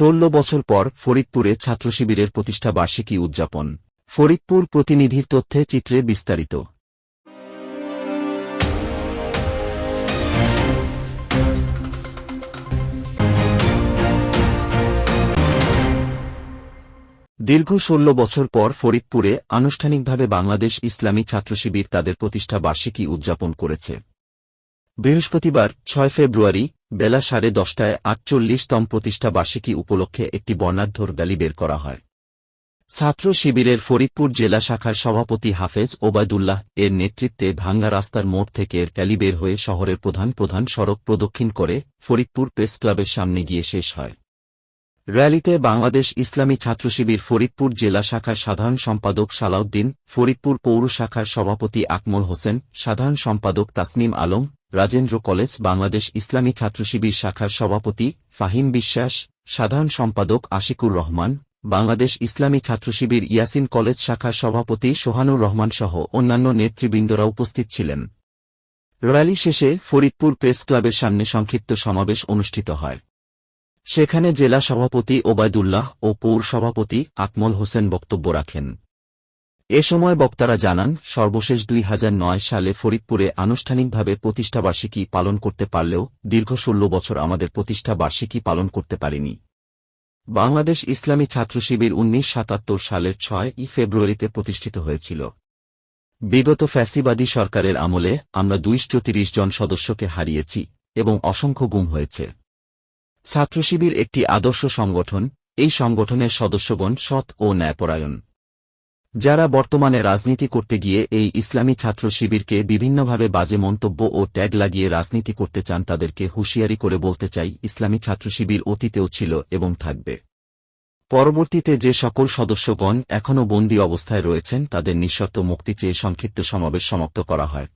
ষোলো বছর পর ফরিদপুরে ছাত্রশিবিরের প্রতিষ্ঠা বার্ষিকী উদযাপন। ফরিদপুর প্রতিনিধির তথ্যে চিত্রে বিস্তারিত। দীর্ঘ ষোলো বছর পর ফরিদপুরে আনুষ্ঠানিকভাবে বাংলাদেশ ইসলামী ছাত্রশিবির তাদের প্রতিষ্ঠা বার্ষিকী উদযাপন করেছে। বৃহস্পতিবার, ছয় ফেব্রুয়ারি বেলা সাড়ে দশটায় আটচল্লিশতম প্রতিষ্ঠা বার্ষিকী উপলক্ষে একটি বর্ণাঢ্যর র্যালি বের করা হয়। ছাত্র শিবিরের ফরিদপুর জেলা শাখার সভাপতি হাফেজ ওবায়দুল্লাহ এর নেতৃত্বে ভাঙ্গা রাস্তার মোড় থেকে র্যালি বের হয়ে শহরের প্রধান প্রধান সড়ক প্রদক্ষিণ করে ফরিদপুর প্রেস ক্লাবের সামনে গিয়ে শেষ হয়। র্যালিতে বাংলাদেশ ইসলামী ছাত্রশিবির ফরিদপুর জেলা শাখার সাধারণ সম্পাদক সালাউদ্দিন, ফরিদপুর পৌর শাখার সভাপতি আকমল হোসেন, সাধারণ সম্পাদক তাসনিম আলম রাজেন্দ্র কলেজ, বাংলাদেশ ইসলামী ছাত্রশিবির শাখার সভাপতি ফাহিম বিশ্বাস, সাধারণ সম্পাদক আশিকুর রহমান, বাংলাদেশ ইসলামী ছাত্রশিবির ইয়াসিন কলেজ শাখার সভাপতি সোহানুর রহমান সহ অন্যান্য নেতৃবৃন্দরা উপস্থিত ছিলেন। র্যালি শেষে ফরিদপুর প্রেস ক্লাবের সামনে সংক্ষিপ্ত সমাবেশ অনুষ্ঠিত হয়। সেখানে জেলা সভাপতি ওবায়দুল্লাহ ও পৌর সভাপতি আকমল হোসেন বক্তব্য রাখেন। এ সময় বক্তারা জানান, সর্বশেষ দুই হাজার নয় সালে ফরিদপুরে আনুষ্ঠানিকভাবে প্রতিষ্ঠাবার্ষিকী পালন করতে পারলেও দীর্ঘ ষোলো বছর আমাদের প্রতিষ্ঠা বার্ষিকী পালন করতে পারেনি। বাংলাদেশ ইসলামী ছাত্র শিবির উনিশ সাতাত্তর সালের ছয় ই ফেব্রুয়ারিতে প্রতিষ্ঠিত হয়েছিল। বিগত ফ্যাসিবাদী সরকারের আমলে আমরা দুইশো জন সদস্যকে হারিয়েছি এবং অসংখ্য গুম হয়েছে। ছাত্রশিবির একটি আদর্শ সংগঠন, এই সংগঠনের সদস্যগণ সৎ ও ন্যায়পরায়ণ। যারা বর্তমানে রাজনীতি করতে গিয়ে এই ইসলামী ছাত্র শিবিরকে বিভিন্নভাবে বাজে মন্তব্য ও ট্যাগ লাগিয়ে রাজনীতি করতে চান তাদেরকে হুঁশিয়ারি করে বলতে চাই, ইসলামী ছাত্র শিবির অতীতেও ছিল এবং থাকবে। পরবর্তীতে যে সকল সদস্যগণ এখনও বন্দী অবস্থায় রয়েছেন, তাদের নিঃশর্ত মুক্তি চেয়ে সংক্ষিপ্ত সমাবেশ সমাপ্ত করা হয়।